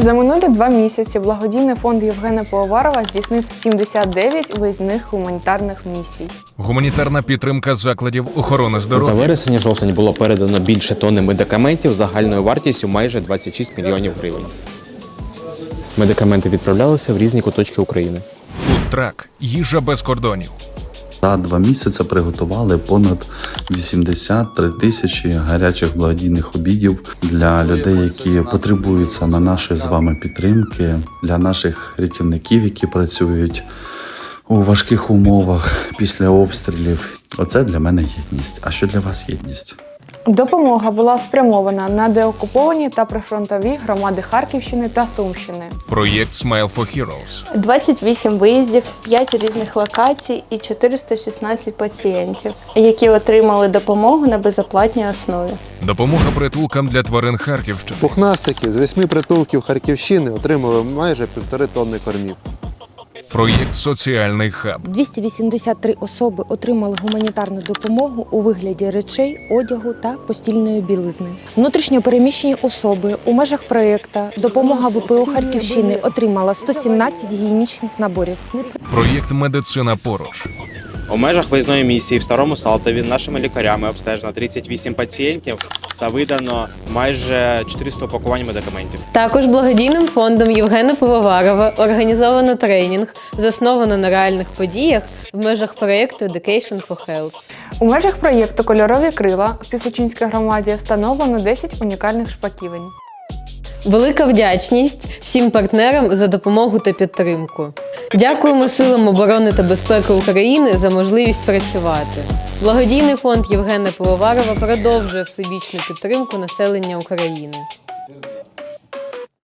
За минулі два місяці благодійний фонд Євгена Пивоварова здійснив 79 виїзних гуманітарних місій. Гуманітарна підтримка закладів охорони здоров'я За вересень жовтень було передано більше тонни медикаментів загальною вартістю майже 26 мільйонів гривень. Медикаменти відправлялися в різні куточки України. Фудтрак, їжа без кордонів. За два місяці приготували понад 83 тисячі гарячих благодійних обідів для людей, які потребують саме нашої з вами підтримки, для наших рятівників, які працюють у важких умовах після обстрілів. Оце для мене єдність. А що для вас єдність? Допомога була спрямована на деокуповані та прифронтові громади Харківщини та Сумщини. Проєкт Smile for Heroes. 28 виїздів, 5 різних локацій і 416 пацієнтів, які отримали допомогу на безоплатній основі. Допомога притулкам для тварин Харківщини. Пухнастики з восьми притулків Харківщини отримали майже півтори тонни кормів. Проєкт Соціальний хаб. 283 особи отримали гуманітарну допомогу у вигляді речей, одягу та постільної білизни. Внутрішньо переміщені особи у межах проєкту Допомога ВПО Харківщини отримала 117 гігієнічних наборів. Проєкт Медицина поруч. У межах виїзної місії в Старому Салтові нашими лікарями обстежено 38 пацієнтів та видано майже 400 упакувань медикаментів. Також благодійним фондом Євгена Пивоварова організовано тренінг, засновано на реальних подіях в межах проєкту Education for Health. У межах проєкту Кольорові крила в Пісочинській громаді встановлено 10 унікальних шпаківень. Велика вдячність всім партнерам за допомогу та підтримку. Дякуємо силам оборони та безпеки України за можливість працювати. Благодійний фонд Євгена Пивоварова продовжує всебічну підтримку населення України.